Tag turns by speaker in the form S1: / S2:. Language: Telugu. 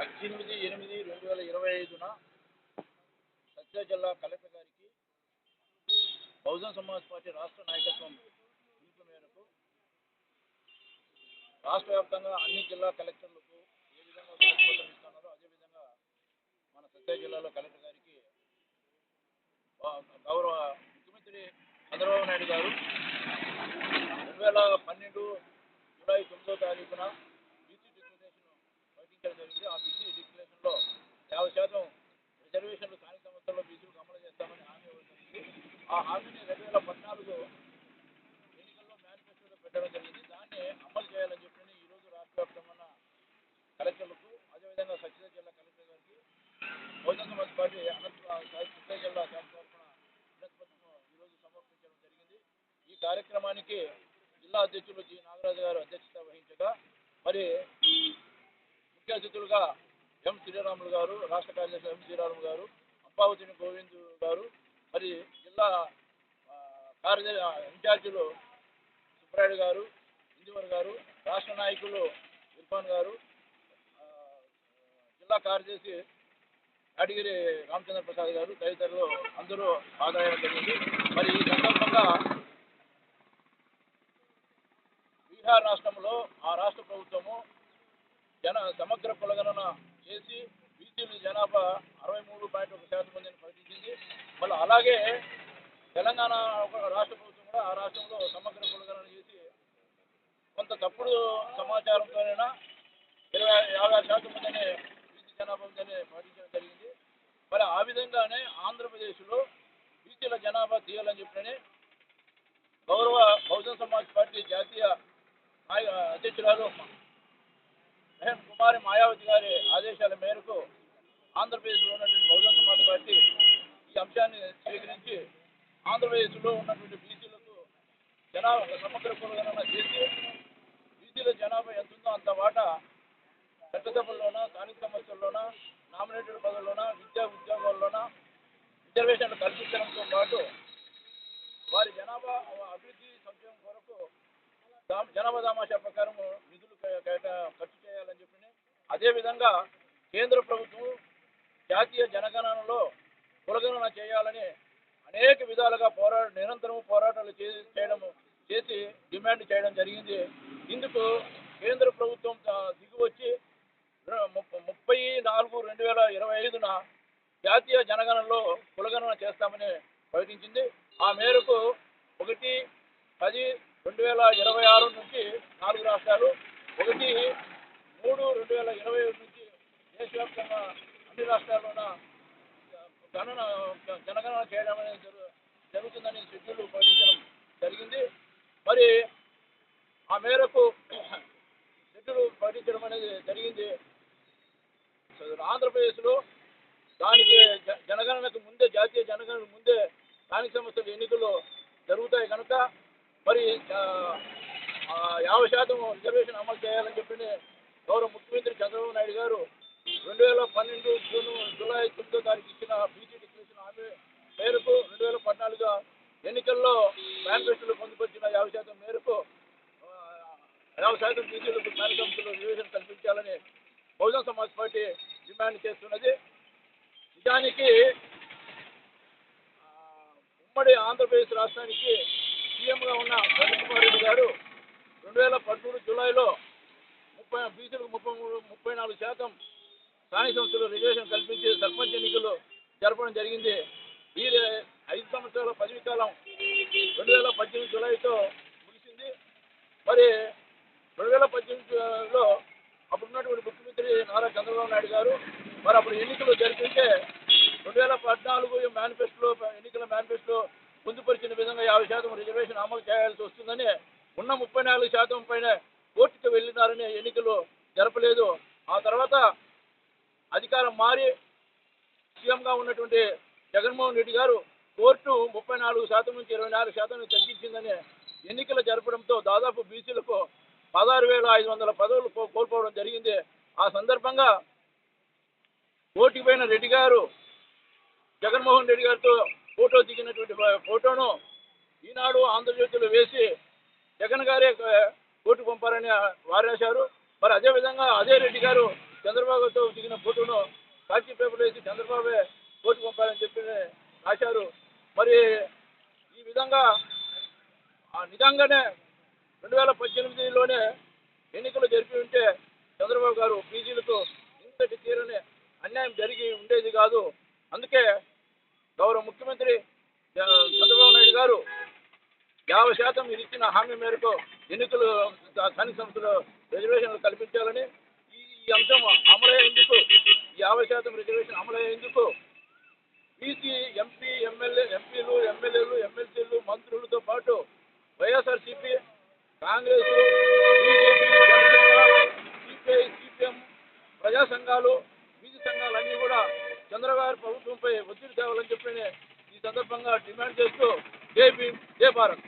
S1: పద్దెనిమిది ఎనిమిది రెండు వేల ఇరవై ఐదున సత్య జిల్లా కలెక్టర్ గారికి బహుజన్ సమాజ్ పార్టీ రాష్ట్ర నాయకత్వం పిలుపు మేరకు రాష్ట్ర వ్యాప్తంగా అన్ని జిల్లా కలెక్టర్లకు ఏ విధంగా ఇస్తున్నారో అదేవిధంగా మన సత్య జిల్లాలో కలెక్టర్ గారికి గౌరవ ముఖ్యమంత్రి చంద్రబాబు నాయుడు గారు రెండు వేల పన్నెండు జూలై తొమ్మిదో తారీఖున ప్రకటించడం ఆ బీసీ డిక్లరేషన్లో యాభై శాతం రిజర్వేషన్లు స్థానిక సంస్థల్లో బీసీలకు అమలు చేస్తామని హామీ ఇవ్వడం జరిగింది. ఆ హామీని రెండు వేల పద్నాలుగు ఎన్నికల్లో మేనిఫెస్టోలో పెట్టడం జరిగింది. దాన్ని అమలు చేయాలని చెప్పి ఈరోజు రాష్ట్ర వ్యాప్తంగా ఉన్న కలెక్టర్లకు అదేవిధంగా సత్యసాయి జిల్లా కలెక్టర్ గారికి బహుజన సమాజ్ పార్టీ అనంతపురం జిల్లా శాఖ తరఫున ఈరోజు సమర్పించడం జరిగింది. ఈ కార్యక్రమానికి జిల్లా అధ్యక్షులు జి నాగరాజు గారు అధ్యక్షత వహించగా మరి ముఖ్య అతిథులుగా ఎం శ్రీరాములు గారు రాష్ట్ర కార్యదర్శి ఎం శ్రీరాములు గారు అంపావతిని గోవింద్ గారు మరి జిల్లా కార్యదర్శి ఇన్ఛార్జీలు సుబ్రాయుడు గారు ఇందివర్ గారు రాష్ట్ర నాయకులు ఇర్ఫాన్ గారు జిల్లా కార్యదర్శి యాదగిరి రామచంద్ర ప్రసాద్ గారు తదితరులు అందరూ ఆదాయం జరిగింది. మరి ఈ సందర్భంగా బీహార్ రాష్ట్రంలో ఆ రాష్ట్ర ప్రభుత్వము జన సమగ్ర కులగణన చేసి బీసీల జనాభా అరవై మూడు పాయింట్ ఒక శాతం మందిని ప్రకటించింది మళ్ళీ అలాగే తెలంగాణ రాష్ట్ర ప్రభుత్వం కూడా ఆ రాష్ట్రంలో సమగ్ర కులగణన చేసి కొంత తప్పుడు సమాచారంతోనైనా ఇరవై యాభై ఆరు శాతం మందిని బీసీ జనాభా ఉందని ప్రకటించడం జరిగింది. మరి ఆ విధంగానే ఆంధ్రప్రదేశ్లో బీసీల జనాభా తీయాలని చెప్పినని గౌరవ బహుజన సమాజ్ పార్టీ జాతీయ అధ్యక్షురాలు కుమారి మాయావతి గారి ఆదేశాల మేరకు ఆంధ్రప్రదేశ్లో ఉన్నటువంటి బహుజన సమాజ్ పార్టీ ఈ అంశాన్ని స్వీకరించి ఆంధ్రప్రదేశ్లో ఉన్నటువంటి బీసీలకు జనాభా సమగ్ర పురోగణన చేసి బీసీల జనాభా ఎంత ఉందో అంత వాటా చట్టసభల్లోన స్థానిక సంస్థల్లోన నామినేటెడ్ పదవుల్లోన విద్యా ఉద్యోగాల్లోన రిజర్వేషన్లు కల్పించడంతో పాటు వారి జనాభా అభివృద్ధి సంక్షేమం కొరకు జనాభా దామాషా ప్రకారం నిధులు ఖర్చు అదేవిధంగా కేంద్ర ప్రభుత్వం జాతీయ జనగణనలో కులగణన చేయాలని అనేక విధాలుగా పోరాట నిరంతరం పోరాటాలు చే- చేయడం చేసి డిమాండ్ చేయడం జరిగింది. ఇందుకు కేంద్ర ప్రభుత్వం దిగువచ్చి ముప్పై నాలుగు రెండు వేల ఇరవై ఐదున జాతీయ జనగణనలో కులగణన చేస్తామని ప్రకటించింది. ఆ మేరకు ఒకటి పది రెండు వేల ఇరవై ఆరు నుంచి నాలుగు రాష్ట్రాలు ఒకటి మూడు రెండు వేల ఇరవై ఏడు నుంచి దేశవ్యాప్తంగా అన్ని రాష్ట్రాల్లోన గణన జనగణన చేయడం అనేది జరుగు జరుగుతుందని షెడ్యూల్ ప్రకటించడం జరిగింది. మరి ఆ మేరకు షెడ్యూల్ ప్రకటించడం అనేది జరిగింది. ఆంధ్రప్రదేశ్లో దానికి జనగణనకు ముందే జాతీయ జనగణన ముందే స్థానిక సంస్థల ఎన్నికలు జరుగుతాయి కనుక మరి యాభై శాతం రిజర్వేషన్ అమలు చేయాలని చెప్పి గౌరవ ముఖ్యమంత్రి చంద్రబాబు నాయుడు గారు రెండు వేల పన్నెండు జూన్ జూలై తొమ్మిదో తారీఖు ఇచ్చిన బీసీ డిక్లరేషన్ హామీ మేరకు రెండు వేల పద్నాలుగు ఎన్నికల్లో కాంగ్రెస్లో పొందుపరిచిన యాభై శాతం మేరకు యాభై శాతం బీసీలకు స్థానిక సంస్థలు రిజర్వేషన్ కల్పించాలని బహుజన సమాజ్ పార్టీ డిమాండ్ చేస్తున్నది. నిజానికి ఉమ్మడి ఆంధ్రప్రదేశ్ రాష్ట్రానికి సీఎంగా ఉన్న ప్రవీణ్ కుమార్ రెడ్డి గారు రెండు వేల పదమూడు జూలైలో ముప్పై బీసీలకు ముప్పై మూడు ముప్పై నాలుగు శాతం స్థానిక సంస్థలు రిజర్వేషన్ కల్పించి సర్పంచ్ ఎన్నికలు జరపడం జరిగింది. వీరి ఐదు సంవత్సరాల పదవి కాలం రెండు వేల పద్దెనిమిది జూలైతో ముగిసింది. మరి రెండు వేల పద్దెనిమిదిలో అప్పుడున్నటువంటి ముఖ్యమంత్రి నారా చంద్రబాబు నాయుడు గారు మరి అప్పుడు ఎన్నికలు జరిపితే రెండు వేల పద్నాలుగు మేనిఫెస్టోలో ఎన్నికల మేనిఫెస్టో పొందుపరిచిన విధంగా యాభై శాతం రిజర్వేషన్ అమలు చేయాల్సి వస్తుందని ఉన్న ముప్పై నాలుగు శాతం పైన కోర్టుకు వెళ్ళినారని ఎన్నికలు జరపలేదు. ఆ తర్వాత అధికారం మారి సీఎంగా ఉన్నటువంటి జగన్మోహన్ రెడ్డి గారు కోర్టు ముప్పై నాలుగు శాతం నుంచి ఇరవై నాలుగు శాతం తగ్గించిందని ఎన్నికలు జరపడంతో దాదాపు బీసీలకు పదహారు వేల ఐదు వందల పదవులు కోల్పోవడం జరిగింది. ఆ సందర్భంగా ఓటిపోయిన రెడ్డి గారు జగన్మోహన్ రెడ్డి గారితో ఫోటో దిగినటువంటి ఫోటోను ఈనాడు ఆంధ్రజ్యోతిలో వేసి జగన్ గారే ఓటు పంపారని వారేశారు. మరి అదేవిధంగా అదే రెడ్డి గారు చంద్రబాబుతో దిగిన ఫోటోను సాక్షి పేపర్లో వేసి చంద్రబాబే ఓటు పంపారని చెప్పి రాశారు. మరి ఈ విధంగా ఆ నిజంగానే రెండు వేల పద్దెనిమిదిలోనే ఎన్నికలు జరిపి ఉంటే చంద్రబాబు గారు పీజీలకు ఇంతటి తీరని అన్యాయం జరిగి ఉండేది కాదు. అందుకే గౌరవ ముఖ్యమంత్రి చంద్రబాబు నాయుడు గారు యాభై శాతం ఇచ్చిన హామీ మేరకు ఎన్నికలు స్థానిక సంస్థలు రిజర్వేషన్లు కల్పించాలని ఈ అంశం అమలయ్యేందుకు యాభై శాతం రిజర్వేషన్ అమలయ్యేందుకు బీసీ ఎంపీ ఎమ్మెల్యే ఎంపీలు ఎమ్మెల్యేలు ఎమ్మెల్సీలు మంత్రులతో పాటు YSRCP Congress BJP CPI CPM ప్రజా సంఘాలు బీసీ సంఘాలన్నీ కూడా చంద్రబాబు ప్రభుత్వంపై ఒత్తిడి తేవాలని చెప్పి ఈ సందర్భంగా డిమాండ్ చేస్తూ జై భీమ్ జై భారత్.